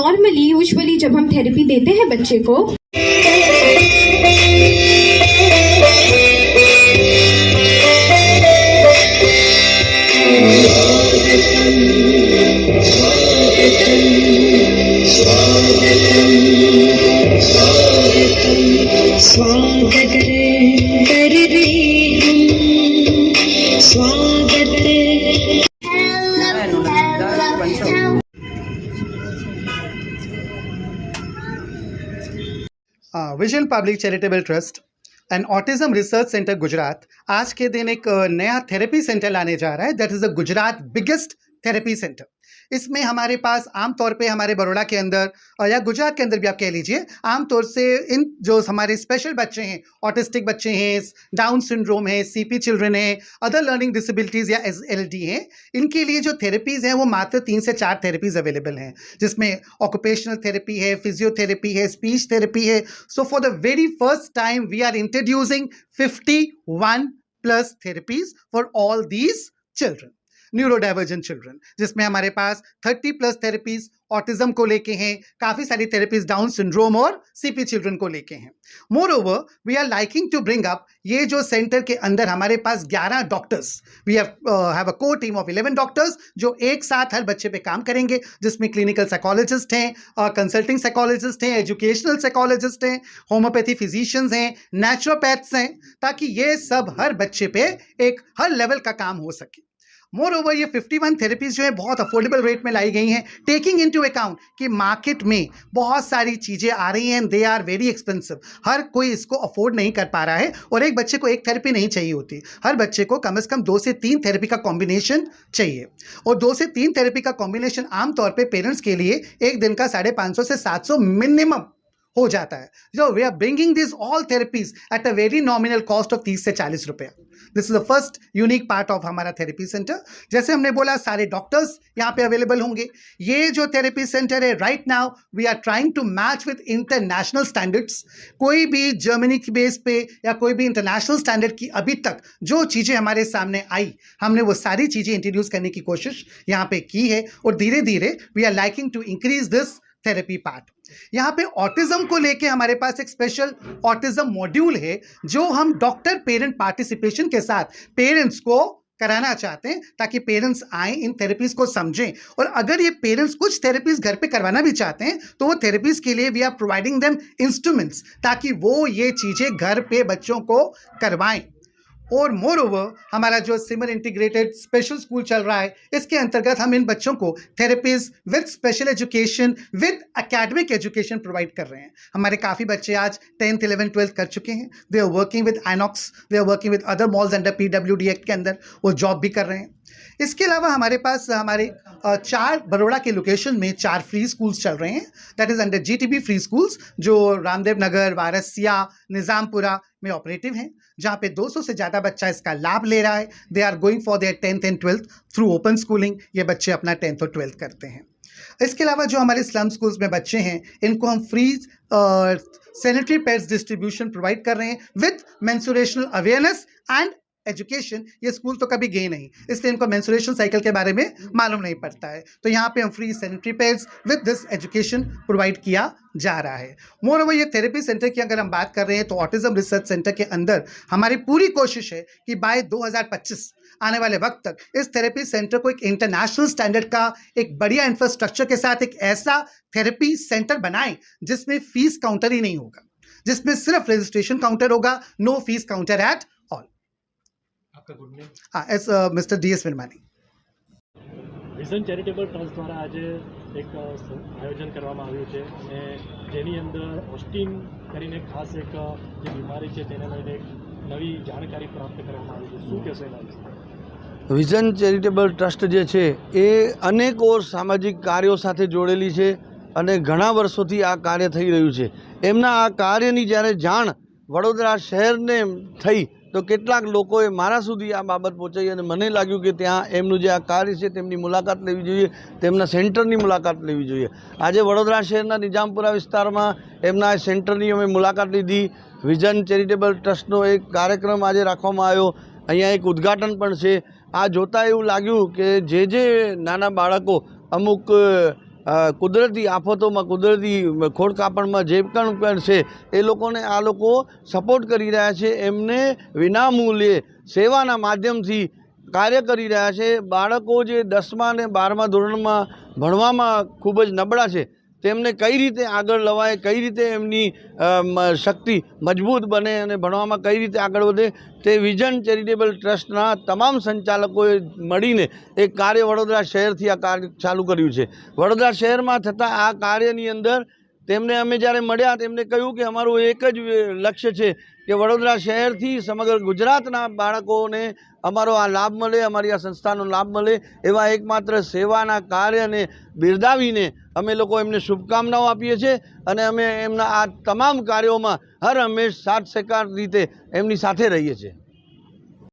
Normally usually जब हम therapy देते हैं बच्चे को स्वागत vision public charitable trust and autism research centre Gujarat आज के दिन एक नया थेरेपी सेंटर लाने जा रहा है. That is the Gujarat biggest therapy centre इसमें हमारे पास आमतौर पे हमारे बड़ोड़ा के अंदर या गुजरात के अंदर भी आप कह लीजिए, आमतौर से इन जो हमारे स्पेशल बच्चे हैं ऑटिस्टिक बच्चे हैं डाउन सिंड्रोम है सीपी चिल्ड्रन है अदर लर्निंग डिसेबिलिटीज़ या एस एल डी हैं, इनके लिए जो थेरेपीज़ हैं वो मात्र तीन से चार थेरेपीज़ अवेलेबल हैं। जिसमें ऑक्यूपेशनल थेरेपी है फिजियोथेरेपी है स्पीच थेरेपी है। So for the very first time we are introducing 51 plus therapies for all these children neurodivergent children जिसमें हमारे पास 30 प्लस थेरेपीज ऑटिज्म को लेके हैं, काफ़ी सारी थेरेपीज डाउन सिंड्रोम और सीपी चिल्ड्रन को लेके हैं। Moreover we are liking to bring up ये जो सेंटर के अंदर हमारे पास 11 doctors we have a core team of 11 doctors जो एक साथ हर बच्चे पे काम करेंगे, जिसमें क्लिनिकल साइकोलॉजिस्ट हैं कंसल्टिंग साइकोलॉजिस्ट हैं एजुकेशनल साइकोलॉजिस्ट हैं होम्योपैथी फिजिशियंस हैं नेचुरोपैथ्स हैं, ताकि ये सब हर बच्चे पे एक, हर लेवल का काम हो सके। मोर ओवर ये 51 थेरेपीज जो है, बहुत अफोर्डेबल रेट में लाई गई हैं टेकिंग इनटू अकाउंट कि मार्केट में बहुत सारी चीज़ें आ रही हैं दे आर वेरी एक्सपेंसिव हर कोई इसको अफोर्ड नहीं कर पा रहा है, और एक बच्चे को एक थेरेपी नहीं चाहिए होती। हर बच्चे को कम से कम दो से तीन थेरेपी का कॉम्बिनेशन चाहिए। और दो से तीन थेरेपी का कॉम्बिनेशन आमतौर पे पेरेंट्स के लिए एक दिन का साढ़े से सात सौ मिनिमम हो जाता है। जो we are bringing this all therapies at a very nominal cost of तीस से चालीस रुपये। This is the first unique part of हमारा थेरेपी सेंटर जैसे हमने बोला, सारे डॉक्टर्स यहाँ पे अवेलेबल होंगे। ये जो थेरेपी सेंटर है right now we are trying to match with international standards कोई भी जर्मनी की बेस पे या कोई भी इंटरनेशनल स्टैंडर्ड की अभी तक जो चीज़ें हमारे सामने आई, हमने वो सारी चीज़ें इंट्रोड्यूस करने की कोशिश यहाँ पे की है और धीरे धीरे we are liking to increase this therapy part यहाँ पे ऑटिज्म को लेके हमारे पास एक स्पेशल ऑटिज्म मॉड्यूल है, जो हम डॉक्टर पेरेंट पार्टिसिपेशन के साथ पेरेंट्स को कराना चाहते हैं, ताकि पेरेंट्स आए, इन थेरेपीज को समझें। और अगर ये पेरेंट्स कुछ थेरेपीज घर पे करवाना भी चाहते हैं तो वो थेरेपीज के लिए we are providing them instruments ताकि वो ये चीज़ें घर पे बच्चों को करवाएँ। और मोर ओवर हमारा जो सिमर इंटीग्रेटेड स्पेशल स्कूल चल रहा है, इसके अंतर्गत हम इन बच्चों को therapies with special education with academic education provide कर रहे हैं। हमारे काफ़ी बच्चे आज टेंथ इलेवन ट्वेल्थ कर चुके हैं। We are working with INOX we are working with other malls under P W D act के अंदर, वो जॉब भी कर रहे हैं। इसके अलावा हमारे पास, हमारे चार बड़ोड़ा के लोकेशन में चार फ्री स्कूल्स चल रहे हैं। That is under G T B free schools जो रामदेव नगर, वारसिया, निज़ामपुरा में ऑपरेटिव हैं, जहाँ पे 200 से ज़्यादा बच्चा इसका लाभ ले रहा है। They are going for their tenth and twelfth through open schooling ये बच्चे अपना टेंथ और ट्वेल्थ करते हैं। इसके अलावा जो हमारे स्लम स्कूल्स में बच्चे हैं, इनको हम free sanitary pads distribution provide कर रहे हैं with menstrual awareness and education ये स्कूल तो कभी गए नहीं। इसलिए इनको मेंसुरेशन साइकिल के बारे में मालूम नहीं पड़ता है। तो यहाँ पे हम free sanitary pads with this education provide किया जा रहा है। मोर ओवर ये थेरेपी सेंटर की अगर हम बात कर रहे हैं तो ऑटिज्म रिसर्च सेंटर के अंदर हमारी पूरी कोशिश है कि बाय 2025 आने वाले वक्त तक इस थेरेपी सेंटर को एक इंटरनेशनल स्टैंडर्ड का एक बढ़िया इंफ्रास्ट्रक्चर के साथ एक ऐसा थेरेपी सेंटर बनाएँ, जिसमें फ़ीस काउंटर ही नहीं होगा। जिसमें सिर्फ़ रजिस्ट्रेशन काउंटर होगा नो फ़ीस काउंटर एट હા S mister D S વિનમાની vision charitable trust દ્વારા આજે એક આયોજન કરવામાં આવ્યું છે અને જેની અંદર ઓસ્ટિન કરીને ખાસ એક જે બીમારી છે તેને લઈને એક નવી જાણકારી પ્રાપ્ત કરવામાં આવી છે. શું કહેશો એના વિઝન ચેરિટેબલ ટ્રસ્ટ જે છે એ અનેક સામાજિક કાર્યો સાથે જોડેલી છે અને ઘણા વર્ષોથી આ કાર્ય થઈ રહ્યું છે. એમના આ કાર્યની જ્યારે જાણ વડોદરા શહેરને થઈ તો કેટલાક લોકોએ મારા સુધી આ બાબત પહોંચાઈ અને મને લાગ્યું કે ત્યાં એમનું જે આ કાર્ય છે તેમની મુલાકાત લેવી જોઈએ તેમના સેન્ટરની મુલાકાત લેવી જોઈએ આજે વડોદરા શહેરના નિજામપુરા વિસ્તારમાં એમના સેન્ટરની અમે મુલાકાત લીધી વિઝન ચેરિટેબલ ટ્રસ્ટનો એક કાર્યક્રમ આજે રાખવામાં આવ્યો અહીંયા એક ઉદ્ઘાટન પણ છે આ જોતાં એવું લાગ્યું કે જે જે નાના બાળકો અમુક અ, કુદરતી આફતોમાં, કુદરતી ખોડકાપણમાં જે પણ પણ છે, એ લોકોને આ લોકો સપોર્ટ કરી રહ્યા છે, એમને વિનામૂલ્યે સેવાના માધ્યમથી કાર્ય કરી રહ્યા છે. બાળકો જે દસમા અને બારમા ધોરણમાં ભણવામાં ખૂબ જ નબળા છે તેમને કઈ રીતે આગળ લવાય, કઈ રીતે એમની શક્તિ મજબૂત બને અને ભણવામાં કઈ રીતે આગળ વધે, તે વિઝન ચેરિટેબલ ટ્રસ્ટના તમામ સંચાલકોએ મળીને એક કાર્ય વડોદરા શહેરથી આ કાર્ય ચાલુ કર્યું છે. વડોદરા શહેરમાં થતા આ કાર્યની અંદર તેમને અમે જ્યારે મળ્યા, તેમને કહ્યું કે અમારું એક જ લક્ષ્ય છે કે વડોદરા શહેરથી સમગ્ર ગુજરાતના બાળકોને અમારો આ લાભ મળે, અમારી આ સંસ્થાનો લાભ મળે, એવા એકમાત્ર સેવાના કાર્યને બિરદાવીને અમે લોકો એમને શુભકામનાઓ આપીએ છીએ અને અમે એમના આ તમામ કાર્યોમાં હર હંમેશ સાથ સહકાર રીતે એમની સાથે રહીએ છીએ.